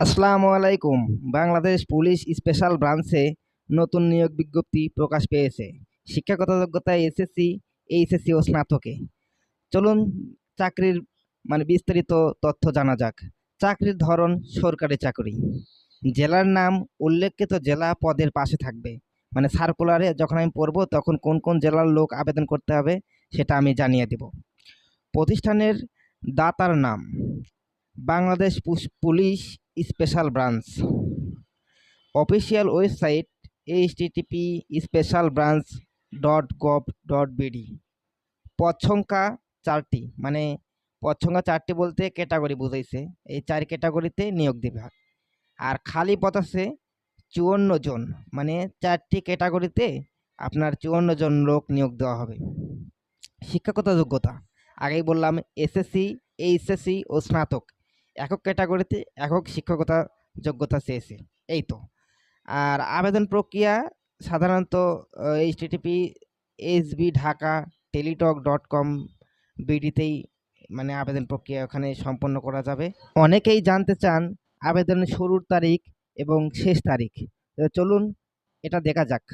আসসালামু আলাইকুম। Bangladesh police special ব্রাঞ্চে নতুন নিয়োগ বিজ্ঞপ্তি প্রকাশ পেয়েছে। শিক্ষাগত যোগ্যতা এসএসসি, এইচএসসি ও স্নাতকে। চলুন চাকরির মানে বিস্তারিত তথ্য জানা যাক। চাকরির ধরন সরকারি চাকরি। জেলার নাম উল্লেখিত জেলা পদের পাশে থাকবে। মানে সার্কুলারে যখন আমি পড়ব তখন কোন কোন জেলার লোক আবেদন করতে হবে সেটা আমি জানিয়ে দেব। প্রতিষ্ঠানের দাতার নাম। Bangladesh police special branch. Official website H HTTP special branch dot gov dot BD পদ চারটি মানে পদ চারটি বলতে ক্যাটাগরি বুঝাইছে। এই চার ক্যাটাগরিতে নিয়োগ দেবে। আর খালি পদ আছে চুয়ান্ন জন মানে চারটি ক্যাটাগরিতে আপনার চুয়ান্ন জন লোক নিয়োগ দেওয়া হবে। শিক্ষাগত যোগ্যতা, আগেই বললাম এসএসসি, এইচএসসি ও স্নাতক। একক ক্যাটাগরিতে একক শিক্ষকতা যোগ্যতা চেয়েছে। এই তো। আর আবেদন প্রক্রিয়া সাধারণত HTTP SB Dhaka Teletalk dot com বিডিতেই মানে আবেদন প্রক্রিয়া ওখানে সম্পন্ন করা যাবে। অনেকেই জানতে চান আবেদনের শুরুর তারিখ এবং শেষ তারিখ। চলুন এটা দেখা যাক।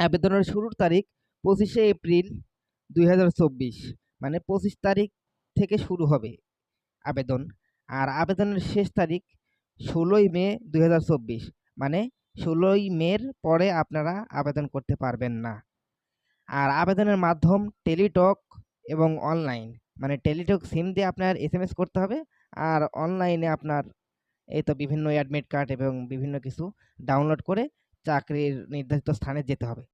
আবেদনের শুরুর তারিখ পঁচিশে এপ্রিল দুই হাজার চব্বিশ মানে পঁচিশ তারিখ থেকে শুরু হবে। আবেদন। আর আবেদনের শেষ তারিখ ষোলোই মে দু হাজার চব্বিশ মানে ষোলোই মের পরে আপনারা আবেদন করতে পারবেন না। আর আবেদনের মাধ্যম টেলিটক এবং অনলাইন মানে টেলিটক সিম দিয়ে আপনার এসএমএস করতে হবে। আর অনলাইনে আপনার এই তো বিভিন্ন অ্যাডমিট কার্ড এবং বিভিন্ন কিছু ডাউনলোড করে চাকরির নির্ধারিত স্থানে যেতে হবে।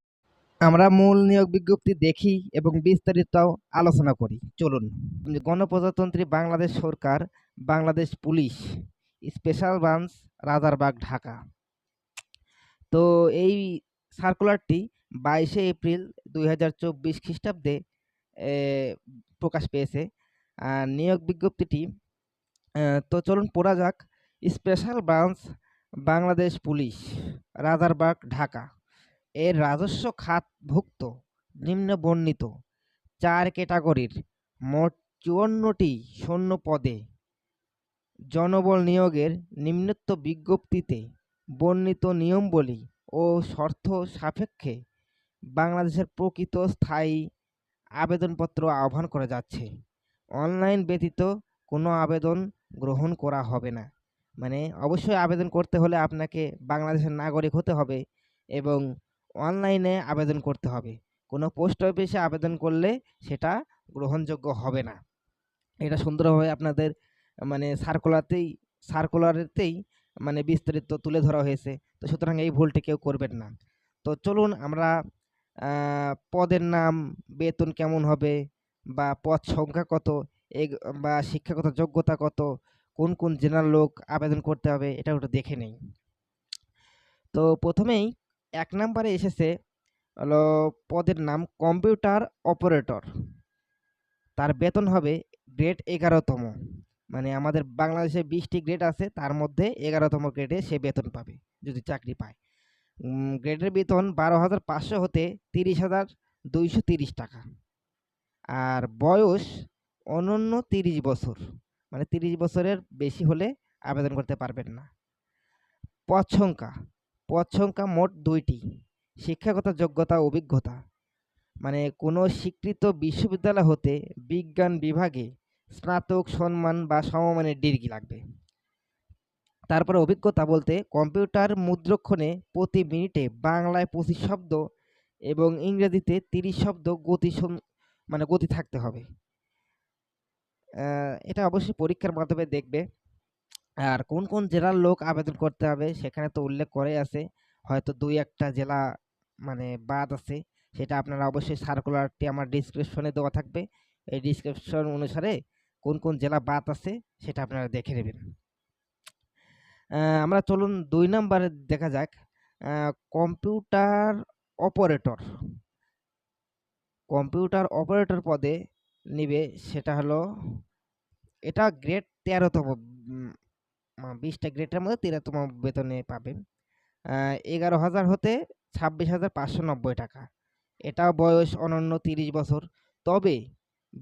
আমরা মূল নিয়োগ বিজ্ঞপ্তি দেখি এবং বিস্তারিত আলোচনা করি। চলুন। গণপ্রজাতন্ত্রী বাংলাদেশ সরকার, Bangladesh police, special branch, Rajarbag, Dhaka. তো এই সার্কুলারটি বাইশে এপ্রিল দুই হাজার চব্বিশ খ্রিস্টাব্দে প্রকাশ পেয়েছে। আর নিয়োগ বিজ্ঞপ্তিটি তো চলুন পড়া যাক। Special branch, Bangladesh police, Rajarbag, Dhaka. এর রাজস্ব খাতভুক্ত, নিম্ন বর্ণিত। চার ক্যাটাগরির, মোট চুয়ান্নটি শূন্য পদে। জনবল নিয়োগের নিম্নোক্ত বিজ্ঞপ্তিতে বর্ণিত নিয়মবলী ও শর্ত সাপেক্ষে বাংলাদেশের প্রকৃত স্থায়ী আবেদনপত্র আহ্বান করা যাচ্ছে। অনলাইন ব্যতীত কোনো আবেদন গ্রহণ করা হবে না। মানে অবশ্যই আবেদন করতে হলে আপনাকে বাংলাদেশের নাগরিক হতে হবে এবং অনলাইনে আবেদন করতে হবে। কোনো পোস্ট অফিসে আবেদন করলে সেটা গ্রহণযোগ্য হবে না। এটা সুন্দরভাবে আপনাদের মানে সার্কুলারতেই সার্কুলারেতেই মানে বিস্তারিত তুলে ধরা হয়েছে। তো সুতরাং এই ভুলটি কেউ করবেন না। তো চলুন আমরা পদের নাম, বেতন কেমন হবে বা পদ সংখ্যা কত বা শিক্ষাগত যোগ্যতা কত, কোন কোন জেনার লোক আবেদন করতে হবে এটা ওটা দেখে নেই। তো প্রথমেই এক নম্বরে এসেছে হলো পদের নাম কম্পিউটার অপারেটর। তার বেতন হবে গ্রেড এগারোতম। মানে আমাদের বাংলাদেশে বিশটি গ্রেড আছে, তার মধ্যে এগারোতম গ্রেডে সে বেতন পাবে যদি চাকরি পায়। গ্রেডের বেতন বারো হাজার পাঁচশো হতে তিরিশ হাজার দুইশো তিরিশ টাকা। আর বয়স অনন্য তিরিশ বছর। মানে তিরিশ বছরের বেশি হলে আবেদন করতে পারবেন না। পদ পদ সংখ্যা মোট দুইটি, শিক্ষাগত যোগ্যতা অভিজ্ঞতা। মানে কোনো স্বীকৃত বিশ্ববিদ্যালয় হতে বিজ্ঞান বিভাগে স্নাতক, সম্মান বা সমমানের ডিগ্রি লাগবে। তারপরে অভিজ্ঞতা বলতে কম্পিউটার মুদ্রক্ষণে প্রতি মিনিটে বাংলায় পঁচিশ শব্দ এবং ইংরেজিতে তিরিশ শব্দ গতি মানে গতি থাকতে হবে। এটা অবশ্যই পরীক্ষার মাধ্যমে দেখবে। আর কোন কোন জেলার লোক আবেদন করতে হবে সেখানে তো উল্লেখ করে আছে। হয়তো দুই একটা জেলা মানে বাদ আছে, সেটা আপনারা অবশ্যই সার্কুলারটি আমার ডিসক্রিপশনে দেওয়া থাকবে। এই ডিসক্রিপশন অনুসারে কোন কোন জেলা বাদ আছে সেটা আপনারা দেখে নেবেন। আমরা চলুন দুই নম্বরে দেখা যাক। Computer operator. কম্পিউটার অপারেটর পদে নিবে সেটা হলো, এটা গ্রেড তেরোতম বিশটা গ্রেডের মধ্যে তেরোতম বেতনে পাবেন। এগারো হাজার হতে ছাব্বিশ হাজার পাঁচশো নব্বই টাকা। এটা বয়স অনন্য তিরিশ বছর। তবে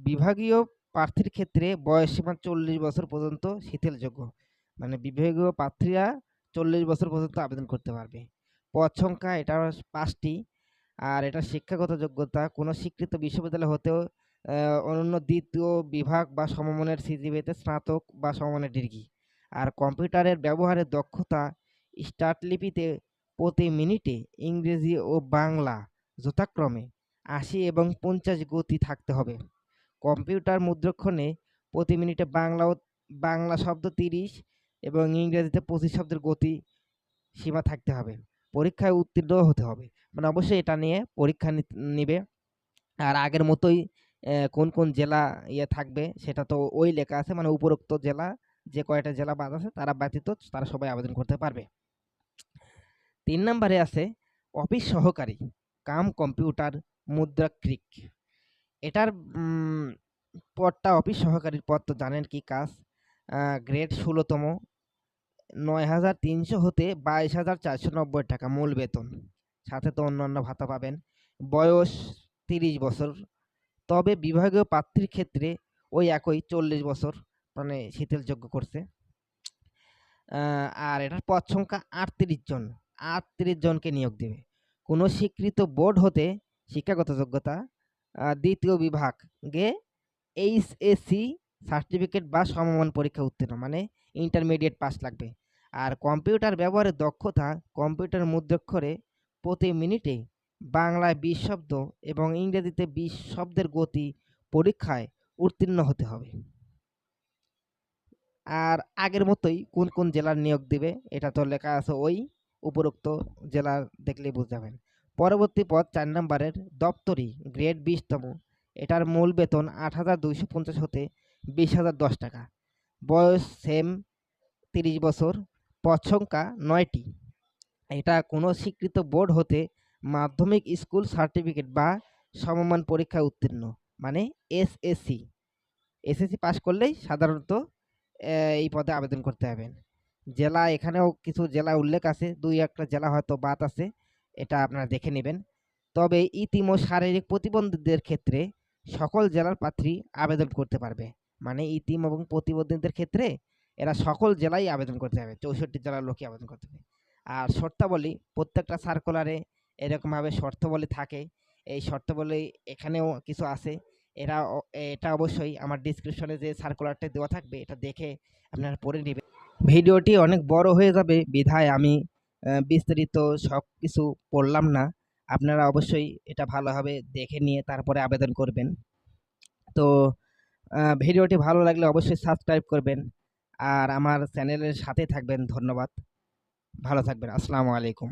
বিভাগীয় প্রার্থীর ক্ষেত্রে বয়স সীমা চল্লিশ বছর পর্যন্ত শিথিলযোগ্য। মানে বিভাগীয় প্রার্থীরা চল্লিশ বছর পর্যন্ত আবেদন করতে পারবে। পদ সংখ্যা এটা পাঁচটি। আর এটা শিক্ষাগত যোগ্যতা। কোনো স্বীকৃত বিশ্ববিদ্যালয় হতেও অনন্য দ্বিতীয় বিভাগ বা সমমানের সিজিপিতে স্নাতক বা সমমানের ডিগ্রি। আর কম্পিউটারের ব্যবহারের দক্ষতা স্টার্ট লিপিতে প্রতি মিনিটে ইংরেজি ও বাংলা যথাক্রমে আশি এবং পঞ্চাশ গতি থাকতে হবে। কম্পিউটার মুদ্রক্ষণে প্রতি মিনিটে বাংলা বাংলা শব্দ তিরিশ এবং ইংরেজিতে পঁচিশ শব্দের গতি সীমা থাকতে হবে। পরীক্ষায় উত্তীর্ণ হতে হবে। মানে অবশ্যই এটা নিয়ে পরীক্ষা নিবে। আর আগের মতোই কোন কোন জেলা ইয়ে থাকবে সেটা তো ওই লেখা আছে। মানে উপরোক্ত জেলা যে কয়টা জেলা বাদ আছে তারা ব্যতীত তারা সবাই আবেদন করতে পারবে। তিন নম্বরে আছে অফিস সহকারী কাম কম্পিউটার মুদ্রাকৃক এটার উম, পদটা অফিস সহকারীর পদ তো জানেন কি কাজ? গ্রেড ষোলোতম। নয় হাজার তিনশো হতে বাইশ হাজার চারশো নব্বই টাকা মূল বেতন। সাথে তো অন্যান্য ভাতা পাবেন। বয়স তিরিশ বছর। তবে বিভাগীয় প্রার্থীর ক্ষেত্রে ওই একই চল্লিশ বছর। মানে শীতলযোগ্য করছে। আর এটার পদ সংখ্যা আটত্রিশ জন। আটত্রিশ জনকে নিয়োগ দেবে। কোনো স্বীকৃত বোর্ড হতে শিক্ষাগত যোগ্যতা দ্বিতীয় বিভাগে এইচএসসি সার্টিফিকেট বা সমমান পরীক্ষা উত্তীর্ণ মানে ইন্টারমিডিয়েট পাস লাগবে। আর কম্পিউটার ব্যবহারের দক্ষতা, কম্পিউটার মুদ্রাক্ষরে প্রতি মিনিটে বাংলায় বিশ শব্দ এবং ইংরেজিতে বিশ শব্দের গতি পরীক্ষায় উত্তীর্ণ হতে হবে। আর আগের মতোই কোন কোন জেলার নিয়োগ দিবে, এটা তো লেখা আছে ওই উপরোক্ত জেলা দেখলেই বুঝতে যাবেন পরবর্তী পদ চার নম্বরের দপ্তরি গ্রেড বিশতম। এটার মূল বেতন আট হাজার দুইশো পঞ্চাশ হতে বিশ হাজার দশ টাকা। বয়স সেম তিরিশ বছর, পদ সংখ্যা নয়টি। এটা কোনো স্বীকৃত বোর্ড হতে মাধ্যমিক স্কুল সার্টিফিকেট বা সমমান পরীক্ষায় উত্তীর্ণ মানে এসএসসি এসএসসি পাস করলেই সাধারণত এই পদে আবেদন করতে হবে। জেলা, এখানেও কিছু জেলা উল্লেখ আছে, দুই একটা জেলা হয়তো বাদ আছে, এটা আপনারা দেখে নেবেন। তবে ইতিম শারীরিক প্রতিবন্ধীদের ক্ষেত্রে সকল জেলার প্রার্থী আবেদন করতে পারবে। মানে ইতিম এবং প্রতিবন্ধীদের ক্ষেত্রে এরা সকল জেলায় আবেদন করতে হবে চৌষট্টি জেলার লোকই আবেদন করতে হবে আর শর্তাবলী, প্রত্যেকটা সার্কুলারে এরকমভাবে শর্তাবলী থাকে। এই শর্তাবলী এখানেও কিছু আছে এরা এটা অবশ্যই আমার ডিসক্রিপশনে যে সার্কুলারটা দেওয়া থাকবে, এটা দেখে আপনারা পড়ে নেবেন। ভিডিওটি অনেক বড় হয়ে যাবে, বিধায় আমি বিস্তারিত সব কিছু পড়লাম না। আপনারা অবশ্যই এটা ভালোভাবে দেখে নিয়ে তারপরে আবেদন করবেন। তো ভিডিওটি ভালো লাগলে অবশ্যই সাবস্ক্রাইব করবেন। আর আমার চ্যানেলের সাথে থাকবেন, ধন্যবাদ। ভালো থাকবেন, আসসালামু আলাইকুম।